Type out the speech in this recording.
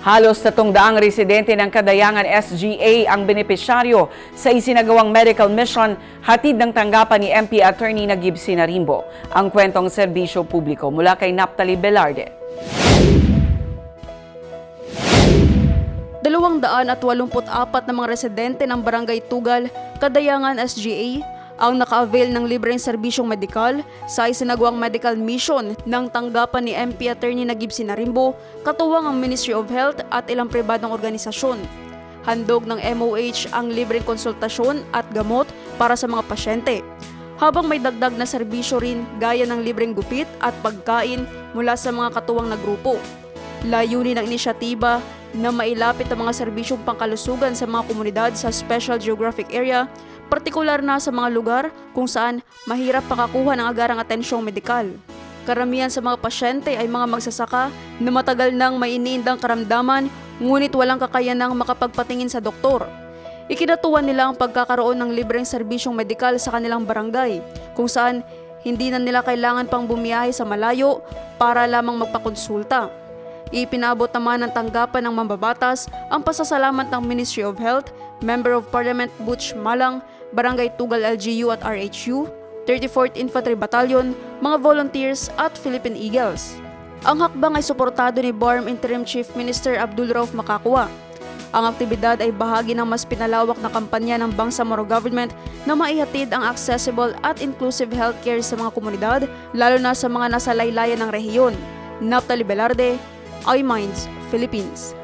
Halos tatong daang residente ng Kadayangan SGA ang benepisyaryo sa isinagawang medical mission hatid ng tanggapan ni MP Attorney Nagib Sinarimbo. Ang kwentong serbisyo publiko mula kay Naptali Velarde. Dalawang daan at walumput apat na mga residente ng Barangay Tugal, Kadayangan SGA ang naka-avail ng libreng serbisyong medikal sa isinagawang medical mission ng tanggapan ni MP Attorney Nagib Sinarimbo, katuwang ang Ministry of Health at ilang pribadong organisasyon. Handog ng MOH ang libreng konsultasyon at gamot para sa mga pasyente. Habang may dagdag na serbisyo rin gaya ng libreng gupit at pagkain mula sa mga katuwang na grupo. Layunin ng inisyatiba na mailapit ang mga serbisyong pangkalusugan sa mga komunidad sa Special Geographic Area, partikular na sa mga lugar kung saan mahirap pakakuha ng agarang atensyong medikal. Karamihan sa mga pasyente ay mga magsasaka na matagal nang may iniindang karamdaman ngunit walang kakayanang makapagpatingin sa doktor. Ikinatuwa nila ang pagkakaroon ng libreng serbisyong medikal sa kanilang barangay kung saan hindi na nila kailangan pang bumiyahe sa malayo para lamang magpakonsulta. Ipinabot naman ng tanggapan ng mambabatas ang pasasalamat ng Ministry of Health, Member of Parliament Butch Malang, Barangay Tugal LGU at RHU, 34th Infantry Battalion, mga volunteers at Philippine Eagles. Ang hakbang ay suportado ni BARM Interim Chief Minister Abdul Rauf Makakwa. Ang aktibidad ay bahagi ng mas pinalawak na kampanya ng Bangsamoro Government na maihatid ang accessible at inclusive healthcare sa mga komunidad, lalo na sa mga nasa laylayan ng rehiyon. Naptali Velarde, iMinds, Philippines.